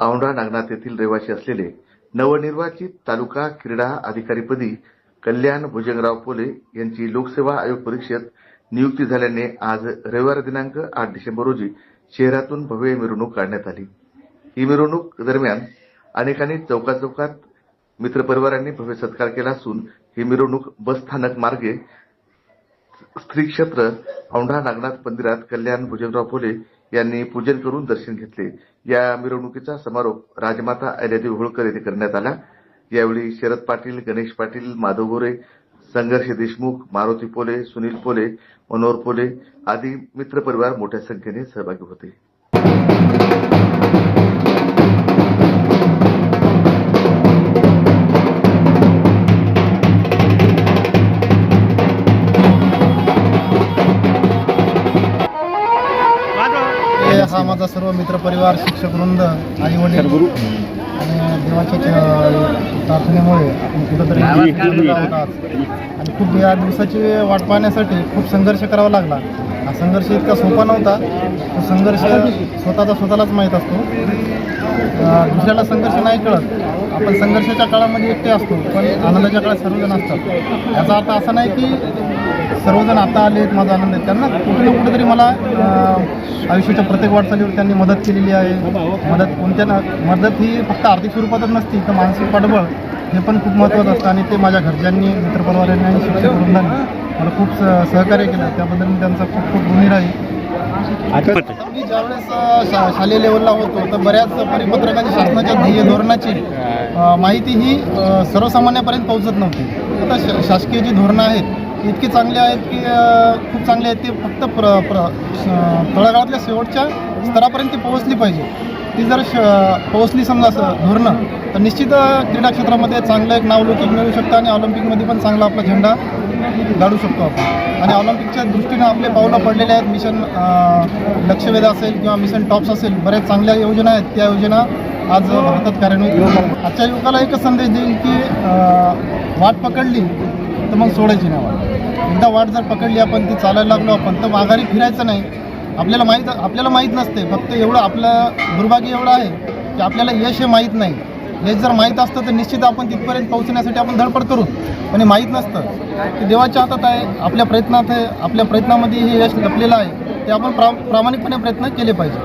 औंढा नागनाथ येथील रहिवासी असलेले नवनिर्वाचित तालुका क्रीडा अधिकारीपदी कल्याण भुजंगराव पोले यांची लोकसेवा आयोग परीक्षेत नियुक्ती झाल्याने आज रविवार दिनांक आठ डिसेंबर रोजी शहरातून भव्य मिरवणूक काढण्यात आली. ही मिरवणूक दरम्यान अनेकांनी चौकाचौकात मित्रपरिवारांनी भव्य सत्कार केला असून ही मिरवणूक बसस्थानक मार्गे स्त्री क्षेत्र औंढा नागनाथ मंदिरात कल्याण भुजंगराव पोले यांनी पूजन करून दर्शन घेतले. या मिरवणुकीचा समारोप राजमाता अहिल्यादेवी होळकर येथे करण्यात आला. यावेळी शरद पाटील गणेश पाटील माधव गोरे संघर्ष देशमुख मारुती पोले सुनील पोले मनोहर पोले आदी मित्रपरिवार मोठ्या संख्येने सहभागी होते. हा माझा सर्व मित्रपरिवार शिक्षक वृंद आई वडील आणि देवाच्या प्रार्थनेमुळे आपण कुठंतरी. आणि खूप या दिवसाची वाट पाहण्यासाठी खूप संघर्ष करावा लागला. हा संघर्ष इतका सोपा नव्हता. तो संघर्ष स्वतःचा स्वतःलाच माहीत असतो. दुसऱ्याला संघर्ष नाही कळत. आपण संघर्षाच्या काळामध्ये एकटे असतो पण आनंदाच्या काळात सर्वजण असतात. याचा अर्थ असा नाही की सर्वजण आता आले आहेत माझा आनंद आहे. त्यांना कुठे ना कुठेतरी मला आयुष्याच्या प्रत्येक वाटचालीवर त्यांनी मदत केलेली आहे. मदत कोणत्या ना मदत ही फक्त आर्थिक स्वरूपातच नसती तर मानसिक पाठबळ हे पण खूप महत्त्वाचं असतं. आणि ते माझ्या घरच्यांनी मित्रपरिवारांनी आणि शिक्षक वृंदांनी मला खूप स- सहकार्य केलं. त्याबद्दल मी त्यांचा खूप खूप ऋणी राहील. मी ज्यावेळेस शा शालेय लेवलला होतो तर बऱ्याच परिपत्रकांची शासनाच्या ध्येय धोरणाची माहिती ही सर्वसामान्यापर्यंत पोहोचत नव्हती. आता श शासकीय जी धोरणं आहेत ती इतकी चांगली आहेत की खूप चांगली आहेत ती फक्त प्र प्र तळागाळातल्या शेवटच्या स्तरापर्यंत ती पोहोचली पाहिजे. ती जर श पोहोचली समजा असं धोरणं तर निश्चित क्रीडा क्षेत्रामध्ये चांगलं एक नावलौकिक मिळू शकतं आणि ऑलिम्पिकमध्ये पण चांगला आपला झेंडा गाडू शकतो आपण. आणि ऑलिम्पिकच्या दृष्टीनं आपले पावलं पडलेले आहेत. मिशन लक्षवेध असेल किंवा मिशन टॉप्स असेल बऱ्याच चांगल्या योजना आहेत. त्या योजना आज भारतात कार्यान्वित आजच्या युवकाला एकच संदेश देईल की वाट पकडली तर मग सोडायची नाही वाट. एकदा वाट जर पकडली आपण ती चालायला लागलो आपण तर माघारी फिरायचं नाही. आपल्याला माहीत आपल्याला माहीत नसते. फक्त एवढं आपलं दुर्भाग्य एवढं आहे की आपल्याला यश हे माहीत नाही. हे जर माहीत असतं तर निश्चित आपण तिथपर्यंत पोहोचण्यासाठी आपण धडपड करू. पण हे माहीत नसतं. ते देवाच्या हातात आहे. आपल्या प्रयत्नात आहे. आपल्या प्रयत्नामध्ये हे यश लपलेलं आहे. ते आपण प्रा प्रामाणिकपणे प्रयत्न केले पाहिजे.